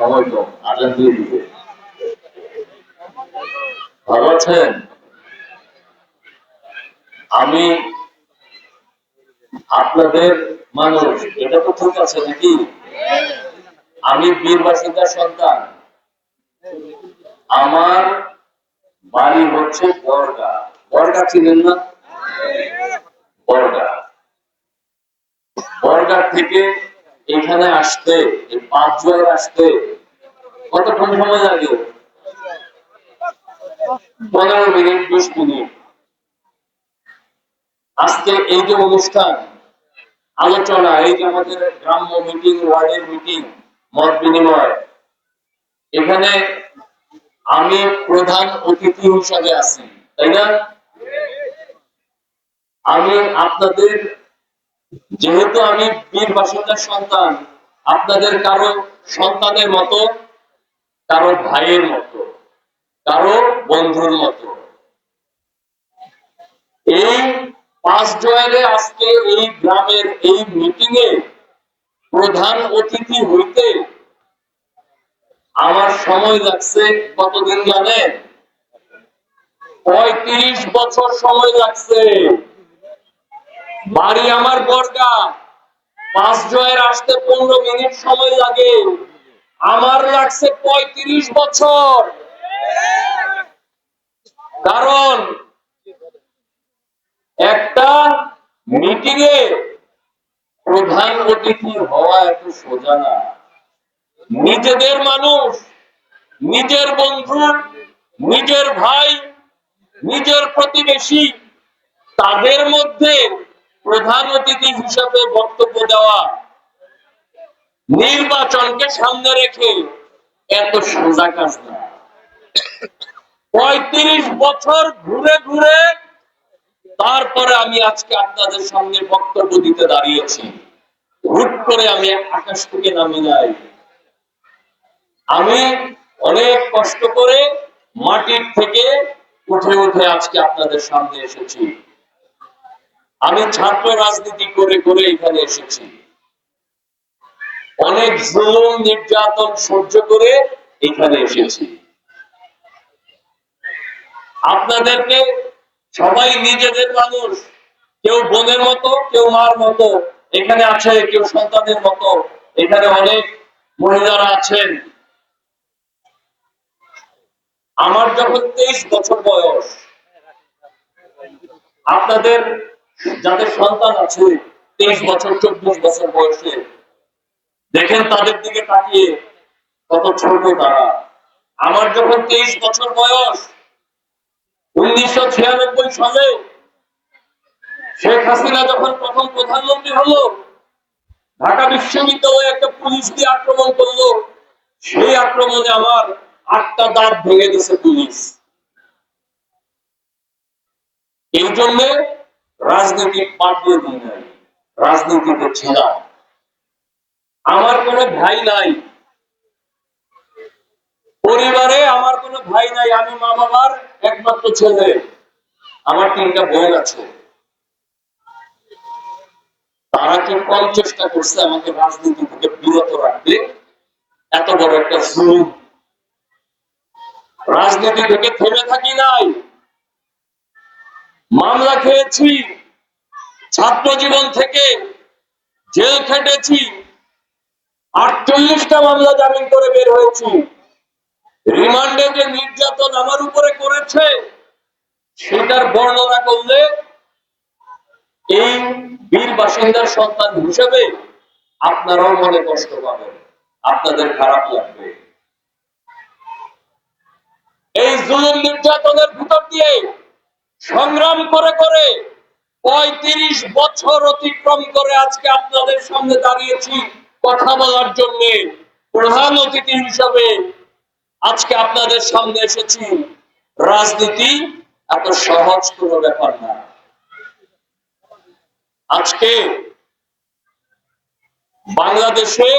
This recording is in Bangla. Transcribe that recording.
সময় কম আজান দিয়ে দিবে। ভালো আছেন? আমি আপনাদের মানুষ, এটা তো ঠিক আছে নাকি? আমি বীর বাসিন্দার সন্তান। আমার বাড়ি হচ্ছে বর্গা। বর্গা চিনেন না? বর্গা। বর্গা থেকে এখানে আসতে, এই পাঁচ জয়ের আসতে কতক্ষণ সময় লাগে? পনেরো মিনিট, বিশ মিনিট। আজকে এই যে অনুষ্ঠান, আলোচনা, এই যে আমাদের গ্রাম্য মিটিং, ওয়ার্ডের মিটিং, মত বিনিময়, এখানে আমি প্রধান অতিথি হিসাবে আছি, তাই না? আমি আপনাদের যেহেতু আমি বীর বাসিন্দার সন্তান, আপনাদের কারও সন্তানের মতো, কারও ভাইয়ের মতো, কারও বন্ধুর মতো। এই পাঁচ জয়ের আজকে এই গ্রামের এই মিটিং এ প্রধান অতিথি হইতে আমার সময় লাগছে কতদিন জানেন? পঁয়ত্রিশ বছর সময় লাগছে। বাড়ি আমার বর্গা। পাঁচ জয়ের আসতে পনেরো মিনিট সময় লাগে। আমার লাগছে পঁয়ত্রিশ বছর। কারণ একটা মিটিং এ প্রধান অতিথি হওয়া এত সোজা না। নিজেদের মানুষ, নিজের বন্ধু, নিজের ভাই, নিজের প্রতিবেশী, তাদের মধ্যে প্রধান অতিথি হিসাবে বক্তব্য দেওয়া নির্বাচনকে সামনে রেখে এত সোজা কাজ পঁয়ত্রিশ বছর ঘুরে ঘুরে তারপরে আমি আজকে আপনাদের সামনে বক্তব্য দিতে দাঁড়িয়েছি। হুট করে আমি আকাশ থেকে নামি নাই আমি অনেক কষ্ট করে মাটির থেকে উঠে উঠে আজকে আপনাদের সামনে এসেছি। আমি ছাত্র রাজনীতি করে করে এখানে এসেছি। অনেক জুলুম, নির্যাতন সহ্য করে এখানে এসেছি। আপনাদেরকে সবাই নিজেদের মানুষ, কেউ বোনের মতো, কেউ মার মতো, এখানে আছে কেউ সন্তানের মতো, এখানে অনেক মহিলারা আছেন। আমার যখন তেইশ বছর বয়স, আপনাদের যাদের সন্তান আছে, তেইশ বছর, চব্বিশ বছর বয়সে, দেখেন তাদের দিকে তাকিয়ে কত ছোট তারা। আমার যখন তেইশ বছর বয়স, উনিশশো ছিয়ানব্বই সালে শেখ হাসিনা যখন প্রথম প্রধানমন্ত্রী হলো, ঢাকা বিশ্ববিদ্যালয়ে একটা পুলিশ দিয়ে আক্রমণ করল। সেই আক্রমণে আমার আটটা দাঁত ভেঙে দিছে পুলিশ। এই জন্য রাজনীতি পাঠ দিয়ে দিই রাজনীতিতে ছিলাম। আমার কোনো ভাই নাই। পরিবারে আমার কোনো ভাই নাই। আমি মা বাবার একমাত্র ছেলে। আমার তিনটা বোন আছে। তারা কি কম চেষ্টা করছে আমাকে রাজনীতি থেকে বিরত রাখতে? এত বড় একটা জুলুম রাজনীতি থেকে থেমে থাকি নাই। মামলা খেয়েছি। ছাত্র জীবন থেকে জেল খেটেছি। আটচল্লিশটা মামলা জামিন করে বের হয়েছি। রিমান্ডে যে নির্যাতন আমার উপরে করেছে, সেটার বর্ণনা করলে এই বীর বাসিন্দার সন্তান হিসেবে আপনারাও মনে কষ্ট পাবেন, আপনাদের খারাপ লাগবে। এই জুলুম নির্যাতনের ভিতর দিয়ে সংগ্রাম করে করে পঁয়ত্রিশ বছর অতিক্রম করে আজকে আপনাদের সামনে দাঁড়িয়েছি কথা বলার জন্য। প্রধান অতিথি হিসাবে আজকে আপনাদের সামনে এসেছি। রাজনীতি এত সহজ কোনো ব্যাপার না। আজকে বাংলাদেশে